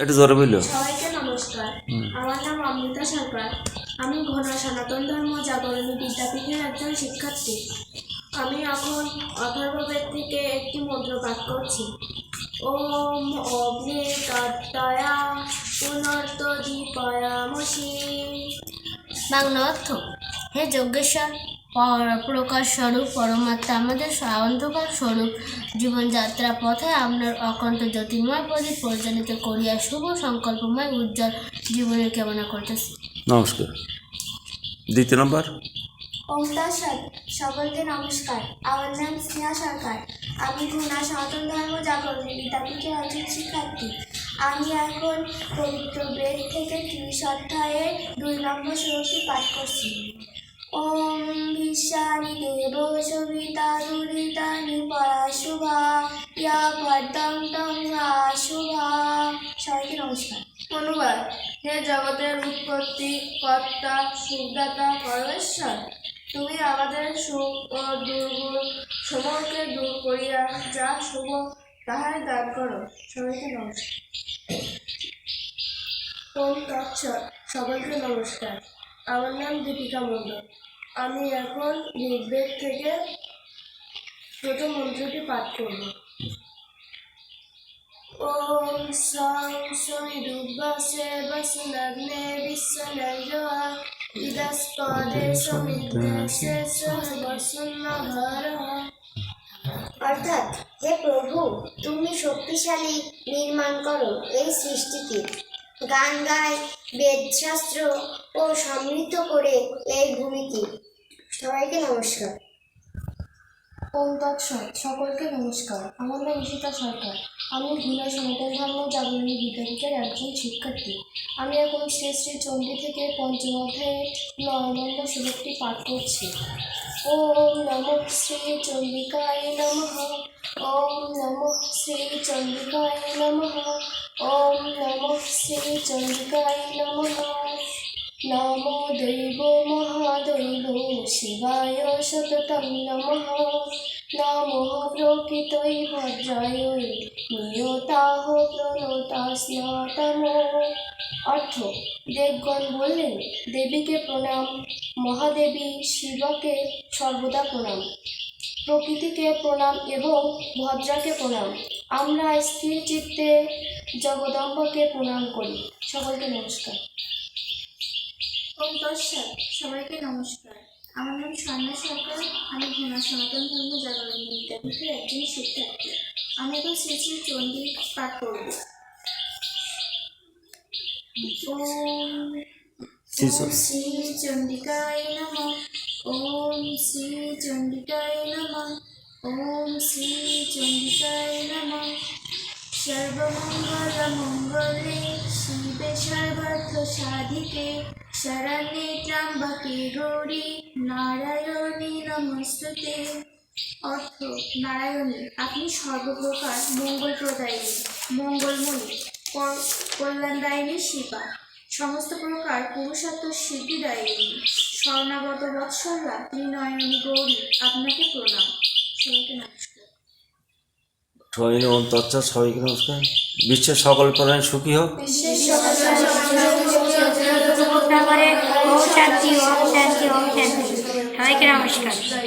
একটু জোরে বলল। সবাইকে নমস্কার। আমার নাম অমৃতা সরকার। আমি ঘনা সনাতন ধর্ম জাগরণী বিদ্যাপীঠের একজন শিক্ষার্থী। আমি এখন অথর্ববেদ থেকে একটি মন্ত্র পাঠ করছি। ওম অগ্নি তত্তয়া পুনর্ত দীপয়ামসি বাংলা অর্থ হে যজ্ঞেশ্বর। প্রকাশ স্বরূপ পরমাত্মা আমাদের অন্ধকার স্বরূপ। জীবনযাত্রা পথে আপনার অকন্ত জ্যোতির্ময় প্রদীপ পরিচালিত করিয়া শুভ সংকল্পময় উজ্জ্বল জীবনের কামনা করতেছি। নমস্কার। দ্বিতীয় নম্বর। ওমদাস সকলকে নমস্কার। আমার নাম স্নেহা সরকার। আমি ঘুণা সনাতন ধর্ম জাগরণী বিদ্যাপীঠের একজন শিক্ষার্থী। আমি এখন পবিত্র বেদ থেকে ত্রিশ অধ্যায়ে দুই নম্বর শ্লোকটি পাঠ করছি। ওম বিশ্বানি দেব সবিতা দুরিতানি পরা পদ্মং তং শুভা সবাইকে নমস্কার। অনুবাদ, হে জগতের উৎপত্তি, কর্তা সুখদাতা পরমেশ্বর। তুমি আমাদের সুখ ও দুর্গুণ সমূহকে দূর করিয়া যা শুভ, তাহাই দান করো। সবাইকে নমস্কার। ওম তৎসৎ। সকলকে নমস্কার। আমার নাম দীপিকা মণ্ডল। আমি এখন ঋগ্বেদ থেকে প্রথম মন্ত্রটি পাঠ করব। ওম সং সং দুর্বাসে বসুনগ্নে বিশ্বনজোয়া ইদস্পদে সমিদ্দেশে বসুন্নহরহ অর্থাৎ, হে প্রভু, তুমি শক্তিশালী নির্মাণ করো এই সৃষ্টিকে। গান গায়, বেদশাস্ত্র ও সমৃদ্ধ করে এই ভূমিকে সবাইকে নমস্কার। ওম তৎসৎ সকলকে নমস্কার। আমার নাম ঈশিতা সরকার। আমি ঘুনা সনাতন ধর্ম জাগরণী বিদ্যাপীঠের একজন শিক্ষার্থী। আমি এখন শ্রী শ্রী চণ্ডী থেকে পঞ্চম অধ্যায়ে নয় নম্বর পাঠ করছি। ওম নম শ্রী চণ্ডিকায় নমঃ। ওম নম শ্রী চণ্ডিকায় নমঃ। ওম নম শ্রী চণ্ডিকায় নমঃ নমো। দৈব মহাদৈব শিবায় সততং নমঃ। নমঃ প্রকৃতৈ ভদ্রায় নিয়তাহ প্রণতাস্নাতম। অর্থ, দেবগণ বললেন, দেবীকে প্রণাম, মহাদেবী শিবকে সর্বদা প্রণাম। প্রকৃতিকে প্রণাম এবং ভদ্রাকে প্রণাম। আমরা স্থির চিত্তে জগদম্বকে প্রণাম করি। সকলকে নমস্কার। ওম সবাইকে নমস্কার। আমার নাম স্বর্ণা সরকার। আমি ঘনা সনাতন ধর্ম জাগরণ বিদ্যাপীঠের একজন শিক্ষার্থী। আমি এখন শ্রী শ্রী চণ্ডী পাঠ করব। শ্রী চণ্ডিকায় নমঃ। নমঃ। ওম শ্রী চণ্ডিকায় নমঃ। সর্বমঙ্গলমঙ্গলে শিবে সর্বার্থ সাধিকে শরণ্যে ত্র্যম্বকে গৌরী নারায়ণী নমস্তুতে। অর্থ, নারায়ণী, আপনি সর্বপ্রকার মঙ্গল প্রদায়িনী, মঙ্গলময়ী কল্যাণদায়িনী শিবা। সমস্ত প্রকার পুরুষত্ব সিদ্ধিদায়িনী স্বর্ণাগত বৎসল্লা ত্রিনয়নী গৌরী আপনাকে প্রণাম। সবাইকে নমস্কার। সবাই তৎসৎ সবাইকে নমস্কার। বিশ্বের সকল প্রাণী সুখী হোক। সবাইকে নমস্কার।